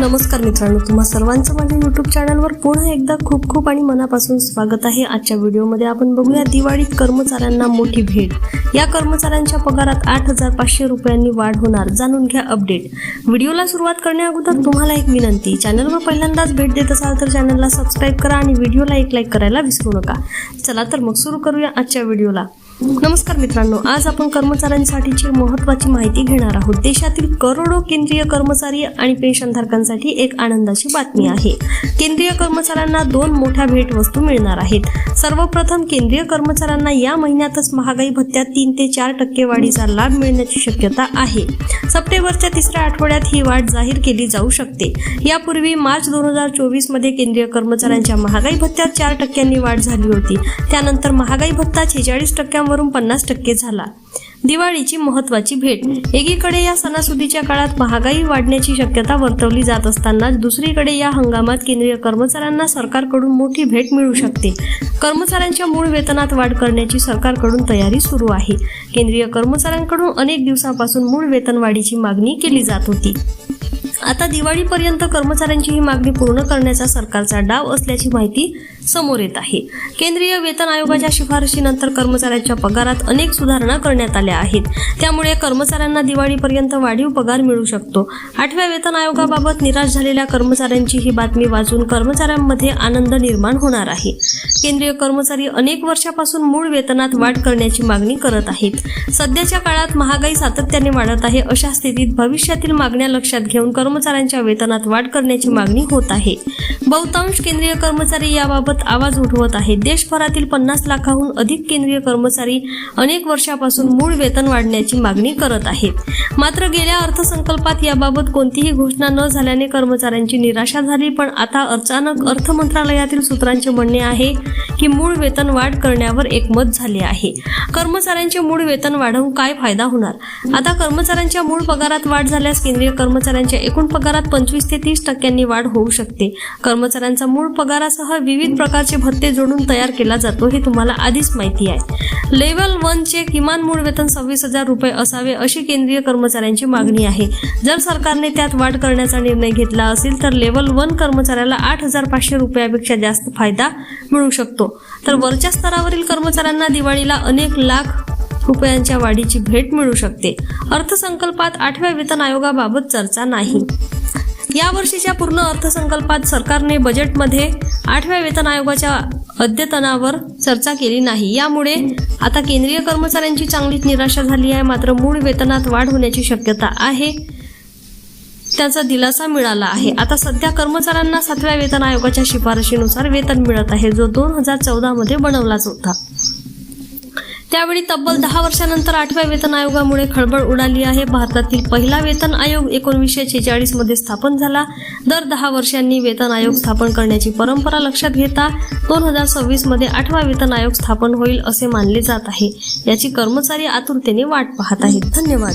नमस्कार मित्रांनो तुम्हा सर्वांचं माझ्या युट्यूब चॅनलवर पुन्हा एकदा खूप खूप आणि मनापासून स्वागत आहे. आजच्या व्हिडिओमध्ये आपण बघूया दिवाळीत कर्मचाऱ्यांना मोठी भेट. या कर्मचाऱ्यांच्या पगारात आठ हजार पाचशे रुपयांनी वाढ होणार जाणून घ्या अपडेट व्हिडिओला सुरुवात करण्याअगोदर तुम्हाला एक विनंती चॅनलवर पहिल्यांदाच भेट देत असाल तर चॅनलला सबस्क्राईब करा आणि व्हिडिओला एक लाईक करायला विसरू नका. चला तर मग सुरू करूया आजच्या व्हिडिओला. नमस्कार मित्रांनो आज आपण कर्मचाऱ्यांसाठीची महत्त्वाची माहिती घेणार आहोत. देशातील करोडो केंद्रीय कर्मचारी आणि पेन्शनधारकांसाठी एक आनंदाची बातमी आहे. केंद्रीय कर्मचाऱ्यांना दोन मोठ्या भेटवस्तू मिळणार आहेत. सर्वप्रथम केंद्रीय कर्मचाऱ्यांना या महिन्यातच महागाई भत्त्यात तीन ते चार टक्के वाढीचा लाभ मिळण्याची शक्यता आहे. सप्टेंबरच्या तिसऱ्या आठवड्यात ही वाढ जाहीर केली जाऊ शकते. यापूर्वी मार्च दोन हजार चोवीसमध्ये केंद्रीय कर्मचाऱ्यांच्या महागाई भत्त्यात चार टक्क्यांनी वाढ झाली होती. त्यानंतर महागाई भत्ता छेचाळीस टक्क्यांवरून पन्नास टक्के झाला. दिवाळीची महत्वाची भेट. एकीकडे या सणासुदीच्या काळात महागाई वाढण्याची शक्यता वर्तवली जात असताना दुसरीकडे या हंगामात केंद्रीय कर्मचाऱ्यांना सरकारकडून मोठी भेट मिळू शकते. कर्मचाऱ्यांच्या मूळ वेतनात वाढ करण्याची सरकारकडून तयारी सुरू आहे. केंद्रीय कर्मचाऱ्यांकडून अनेक दिवसांपासून मूळ वेतनवाढीची मागणी केली जात होती. आता दिवाळीपर्यंत कर्मचाऱ्यांची ही मागणी पूर्ण करण्याचा सरकारचा डाव असल्याची माहिती समोर येत आहे. केंद्रीय वेतन आयोगाच्या शिफारशीनंतर कर्मचाऱ्यांच्या पगारात अनेक सुधारणा करण्यात आल्या आहेत. त्यामुळे कर्मचाऱ्यांना दिवाळीपर्यंत वाढीव पगार मिळू शकतो. आठव्या वेतन आयोगाबाबत निराश झालेल्या कर्मचाऱ्यांची ही बातमी वाचून कर्मचाऱ्यांमध्ये आनंद निर्माण होणार आहे. केंद्रीय कर्मचारी अनेक वर्षापासून मूळ वेतनात वाढ करण्याची मागणी करत आहेत. सध्याच्या काळात महागाई सातत्याने वाढत आहे अशा स्थितीत भविष्यातील मागण्या लक्षात घेऊन कर्मचाऱ्यांच्या वेतनात वाढ करण्याची मागणी होत आहे. बहुतांश केंद्रीय कर्मचारी याबाबत आवाज उठवत आहेत. देशभरातील पन्नास लाखाहून अधिक केंद्रीय कर्मचारी अनेक वर्षापासून मूळ वेतन वाढण्याची मागणी करत आहेत. मात्र गेल्या अर्थसंकल्पात याबाबत कोणतीही घोषणा न झाल्याने कर्मचाऱ्यांची निराशा झाली पण आता अचानक अर्थ मंत्रालयातील सूत्रांचे म्हणणे आहे की मूळ वेतन वाढ करण्यावर एकमत झाले आहे. कर्मचाऱ्यांचे मूळ वेतन वाढवून काय फायदा होणार? आता कर्मचाऱ्यांच्या मूळ पगारात वाढ झाल्यास केंद्रीय कर्मचाऱ्यांच्या एकूण पगारात पंचवीस ते तीस टक्क्यांनी वाढ होऊ शकते. कर्मचाऱ्यांचा मूळ पगारासह विविध प्रकारचे भत्ते जोडून तयार केला जातो हे तुम्हाला आधीच माहिती आहे. लेवल वनचे किमान मूळ वेतन सव्वीस हजार रुपये असावे अशी केंद्रीय कर्मचाऱ्यांची मागणी आहे. जर सरकारने त्यात वाढ करण्याचा निर्णय घेतला असेल तर लेवल वन कर्मचाऱ्याला आठ हजार पाचशे रुपयापेक्षा जास्त फायदा मिळू शकतो. तर वरच्या स्तरावरील कर्मचाऱ्यांना दिवाळीला अनेक लाख रुपयांच्या वाढीची भेट मिळू शकते. अर्थसंकल्पात आठव्या वेतन आयोगाबाबत चर्चा नाही. या वर्षीच्या पूर्ण अर्थसंकल्पात सरकारने बजेटमध्ये आठव्या वेतन आयोगाच्या अद्यतनावर चर्चा केली नाही. यामुळे आता केंद्रीय कर्मचाऱ्यांची चांगलीच निराशा झाली आहे. मात्र मूळ वेतनात वाढ होण्याची शक्यता आहे. त्याचा दिलासा मिळाला आहे. आता सध्या कर्मचाऱ्यांना सातव्या वेतन आयोगाच्या शिफारशीनुसार वेतन मिळत आहे जो दोन हजार चौदामध्ये बनवलाच होता. त्यावेळी तब्बल दहा वर्षानंतर आठव्या वेतन आयोगामुळे खळबळ उडाली आहे. भारतातील पहिला वेतन आयोग एकोणीसशे छेचाळीसमध्ये स्थापन झाला. दर दहा वर्षांनी वेतन आयोग स्थापन करण्याची परंपरा लक्षात घेता दोन हजार सव्वीसमध्ये आठवा वेतन आयोग स्थापन होईल असे मानले जात आहे. याची कर्मचारी आतुरतेने वाट पाहत आहेत. धन्यवाद.